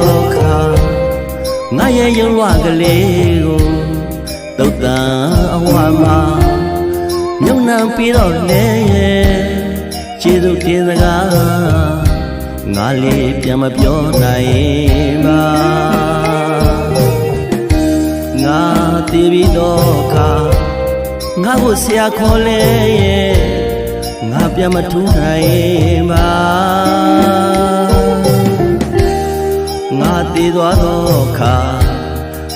သောခါငါရဲ့ရုံဝကလေးကိုတုတ်တန်အဝါမှာမြုံနှံပြီးတော့လေကျေးဇူးတင်စကားငါလေးပြန်မပြောနိုင်ပါငါတည်ပြီးတော့ခါငါကိုဆရာခေါ်လေရဲ့ငါပြန်မထူးနိုင်ပါ ငါတည်သွားတော့ခါ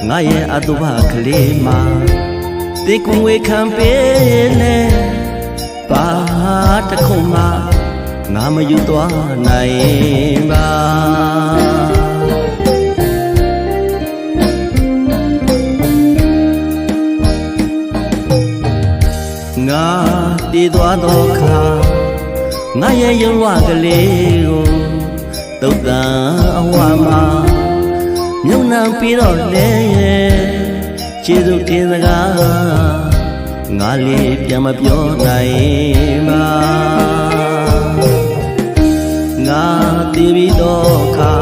ငါရဲ့အတုပကလေးမှာတေကွန်ဝေခံပေးလေဘာတစ်ခုမှငါမယူသွားနိုင်ပါငါတည်သွားသောခါငါရဲ့ရုံဝကလေးကို တုတ်တန်အဝါမှာမြုံနှံပြီးတော့လေကျေးဇူးတင်စကားငါလေးပြန်မပြောနိုင်ပါငါတည်ပြီးတော့ခါ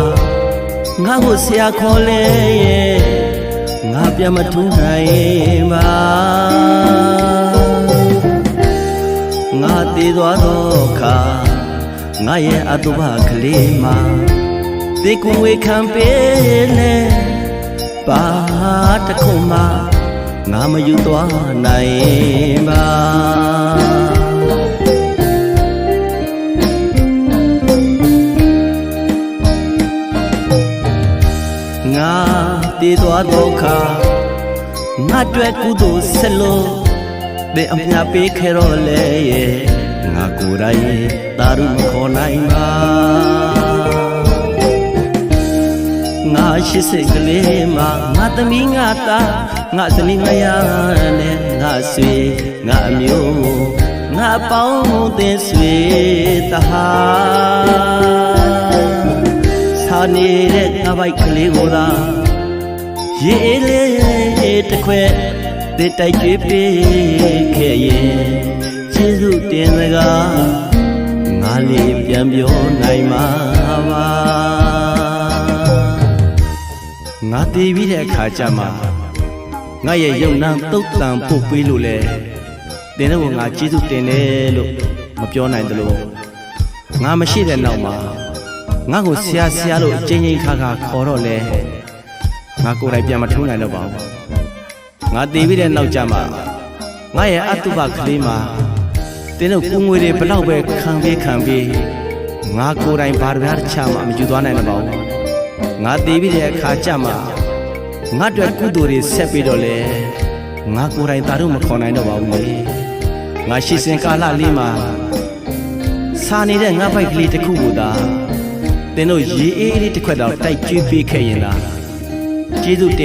ငါကိုဆရာခေါ်လေငါပြန်မထူးနိုင်ပါငါတည်သွားတော့ခါ ငါရဲ့အတုပကလေးမှာတေကွန်ဝေခံပေးလေဘာတစ်ခုမှငါမယူသွားနိုင်ပါငါတည်သွားတော့ခါငါတွေ့ကုသိုလ်ဆက်လို့ဘယ်အမြပေးခဲ့တော့လဲရဲ့ငါ ကိုယ်တိုင်တာရုမခေါ်နိုင်ပါငါရှိစိတ်ကလေးမှာငါသမီးငါသားငါဇနီးမယားနဲ့ငါဆွေငါအမျိုးငါပေါင်းတဲ့ဆွေတဟာစာနေတဲ့ငါပိုက်ကလေးကိုသာရေးလေးတစ်ခွဲတစ်တိုက်ကြွေးပေးခဲ့ရ ပြန်ပြောနိုင်မှာပါငါတည်ပြီးတဲ့အခါကျမှငါရဲ့ယုံနာတုတ်တန်ပုတ်ပေးလို့လဲတင်းတော့ငါကျေးဇူးတင်တယ်လို့မပြောနိုင်တယ်လို့ငါမရှိတဲ့နောက်မှာငါ့ကိုဆရာဆရာလို့အချင်းချင်းခါခါခေါ်တော့လဲငါကိုယ်တိုင်ပြန်မထုံးနိုင်တော့ပါဘူးငါတည်ပြီးတဲ့နောက်ကျမှငါရဲ့အတုပကလေးမှာတင်းတို့ကူငွေတွေဘလောက်ပဲခံပေးခံပေး ငါကိုယ်တိုင်ဘာတစ်ပြားတစ်ချမှမယူသွားနိုင်တော့ပါဘူးငါတည်ပြီးတဲ့အခါကျမှငါတို့ကုသိုလ်တွေဆက်ပြီးတော့လေငါကိုယ်တိုင်သာတို့မခေါ်နိုင်တော့ပါဘူးလေငါရှိစဉ်ကာလလေးမှာစာနေတဲ့ငါပိုက်ကလေးတစ်ခုကိုသာတင်းတို့ရေအေးလေးတစ်ခွက်တော့တိုက်ကျွေးပေးခဲ့ရင်လားကျေးဇူးတင်